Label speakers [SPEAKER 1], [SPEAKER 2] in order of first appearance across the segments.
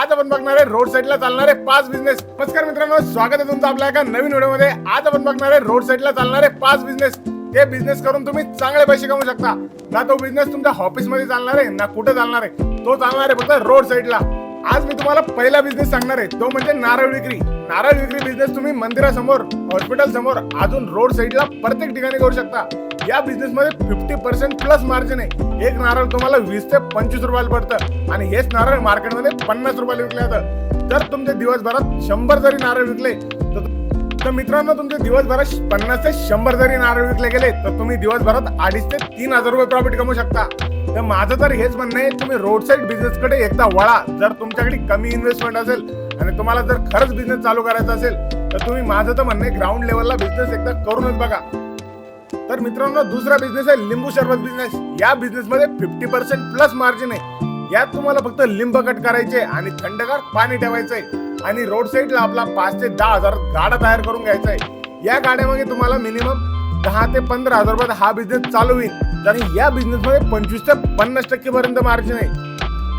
[SPEAKER 1] आज आपण बघणार आहे रोड साईडला चालणारे पाच बिझनेस नमस्कार मित्रांनो स्वागत आहे तुमचं आपल्या एका नवीन व्हिडिओमध्ये. आज आपण बघणार आहे रोड साईडला चालणारे पाच बिझनेस ते बिझनेस करून तुम्ही चांगले पैसे कमवू शकता. ना तो बिझनेस तुमच्या ऑफिसमध्ये चालणार आहे ना कुठे चालणार आहे. तो चालणार आहे फक्त रोड साईडला आज मी तुम्हाला पहिला बिझनेस सांगणार आहे. तो म्हणजे नारळ विक्री. नारळ विक्री बिझनेस तुम्ही मंदिरासमोर हॉस्पिटल समोर अजून रोड साईडला प्रत्येक ठिकाणी करू शकता. या बिझनेस मध्ये फिफ्टी पर्सेंट प्लस मार्जिन आहे. एक नारळ तुम्हाला वीस ते पंचवीस रुपयाला पडतं. आणि हेच नारळ मार्केटमध्ये पन्नास रुपयाला विकले जातं. जर तुमच्या दिवसभरात शंभर जरी नारळ विकले तर मित्रांनो तुमचे दिवसभरात पन्नास ते शंभर जरी नारळ विकले गेले तर तुम्ही दिवसभरात अडीच ते तीन हजार रुपये प्रॉफिट कमवू शकता. तर माझं तर हेच म्हणणं आहे तुम्ही रोड साईड बिझनेस कडे एकदा वळा. जर तुमच्याकडे कमी इन्व्हेस्टमेंट असेल आणि तुम्हाला जर खरंच बिझनेस चालू करायचा असेल तर तुम्ही माझं तर म्हणणं आहे ग्राउंड लेवलला बिझनेस एकदा करूनच बघा. तर मित्रांनो दुसरा बिझनेस आहे लिंबू शरबत बिझनेस या बिझनेस मध्ये फिफ्टी पर्सेंट प्लस मार्जिन आहे. यात तुम्हाला फक्त लिंब कट करायचे आणि थंडगार पाणी ठेवायचंय आणि रोड साईडला आपला पाच ते दहा हजार गाडा तयार करून घ्यायचा आहे. या गाड्यामध्ये तुम्हाला मिनिमम दहा ते पंधरा हजार रुपयात हा बिझनेस चालू होईल. आणि या बिझनेस मध्ये पंचवीस ते पन्नास टक्के पर्यंत मार्जिन आहे.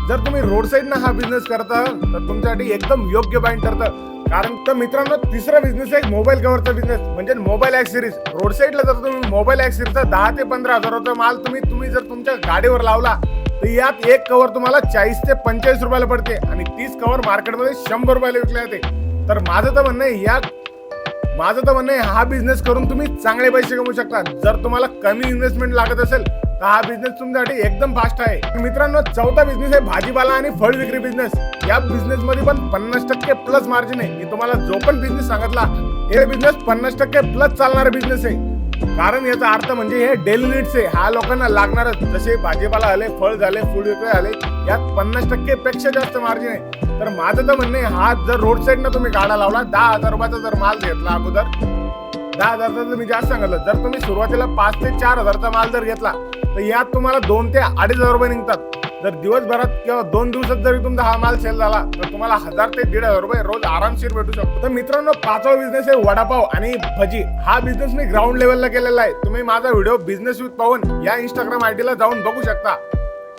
[SPEAKER 1] जर तुम्ही रोड साईडनं हा बिझनेस करता तर तुमच्यासाठी एकदम योग्य बाईंड ठरतं. कारण तर मित्रांनो तिसरा बिझनेस आहे मोबाईल कव्हरचा बिझनेस म्हणजे मोबाईल ऍक्सेसरीज रोड साईडला जर तुम्ही मोबाईल ऍक्सेसरीजचा दहा ते पंधरा हजाराचा माल तुम्ही तुम्ही जर तुमच्या गाडीवर लावला तर यात एक कव्हर तुम्हाला चाळीस ते पंचेचाळीस रुपयाला पडते. आणि तीस कव्हर मार्केटमध्ये शंभर रुपयाला विकले जाते. तर माझं तर म्हणणं आहे या माझं तर म्हणणं आहे हा बिझनेस करून तुम्ही चांगले पैसे कमवू शकता. जर तुम्हाला कमी इन्व्हेस्टमेंट लागत असेल तर हा बिझनेस तुमच्यासाठी एकदम फास्ट आहे. मित्रांनो चौथा बिझनेस आहे भाजीपाला आणि फळ विक्री बिझनेस या बिझनेस मध्ये पण पन्नास टक्के प्लस मार्जिन आहे. मी तुम्हाला जो पण बिझनेस सांगितला हे बिझनेस पन्नास टक्के प्लस चालणारा बिझनेस आहे. कारण याचा अर्थ म्हणजे हे डेली नीड्स आहे. हा लोकांना लागणारच. जसे भाजीपाला आले फळ झाले फूड विक्री आले यात पन्नास टक्के पेक्षा जास्त मार्जिन आहे. तर माझं तर म्हणणं आहे हा जर रोड साईडनं तुम्ही गाडा लावला दहा हजार रुपयाचा जर माल घेतला अगोदर दहा हजारचा मी जास्त सांगितलं जर तुम्ही सुरुवातीला पाच ते चार हजारचा माल जर घेतला तर यात तुम्हाला दोन ते अडीच हजार रुपये निघतात. जर दिवसभरात किंवा दोन दिवसात जरी तुमचा हा माल सेल झाला तर तुम्हाला हजार ते दीड हजार रुपये रोज आरामशीर भेटू शकतो. तर मित्रांनो पाचवा बिझनेस आहे वडापाव आणि भजी. हा बिझनेस मी ग्राउंड लेवलला केलेला आहे. तुम्ही माझा व्हिडिओ बिझनेस विथ पवन या इंस्टाग्राम आयडीला जाऊन बघू शकता.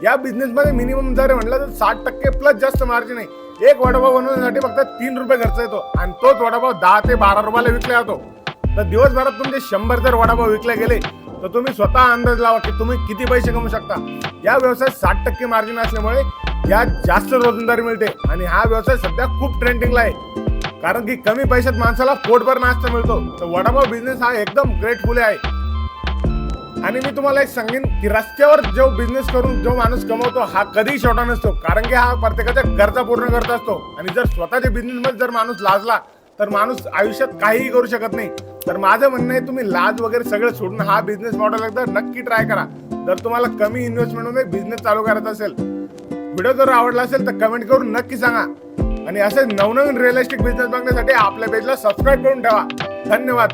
[SPEAKER 1] या बिझनेस मध्ये मिनिमम जर म्हटलं तर साठ टक्के प्लस जास्त मार्जिन आहे. एक वडापाव बनवण्यासाठी फक्त तीन रुपये खर्च येतो आणि तोच वडापाव दहा ते बारा रुपयाला विकला जातो. तर दिवसभरात तुमचे शंभर जर वडापाव विकले गेले तर तुम्ही स्वतः अंदाज लावा की तुम्ही किती पैसे कमवू शकता. या व्यवसायात साठ टक्के मार्जिन असल्यामुळे यात जास्त रोजंदारी मिळते आणि हा व्यवसाय सध्या खूप ट्रेंडिंगला आहे. कारण की कमी पैशात माणसाला पोटभर नाश्ता मिळतो. तर वडापाव बिझनेस हा एकदम ग्रेटफुल आहे. आणि मी तुम्हाला एक सांगेन की रस्त्यावर जो बिझनेस करून जो माणूस कमवतो हा कधीही छोटा नसतो. कारण की हा प्रत्येकाच्या गरजा पूर्ण करत असतो. आणि जर स्वतःच्या बिझनेसमध्ये जर माणूस लाजला तर माणूस आयुष्यात काहीही करू शकत नाही. तर माझं म्हणणं आहे तुम्ही लाज वगैरे सगळं सोडून हा बिझनेस मॉडेल एकदा नक्की ट्राय करा. जर तुम्हाला कमी इन्व्हेस्टमेंटमध्ये बिझनेस चालू करायचा असेल व्हिडिओ जर आवडला असेल तर कमेंट करून नक्की सांगा. आणि असे नवनवीन रिअलिस्टिक बिझनेस बघण्यासाठी आपल्या पेजला सबस्क्राईब करून ठेवा. धन्यवाद.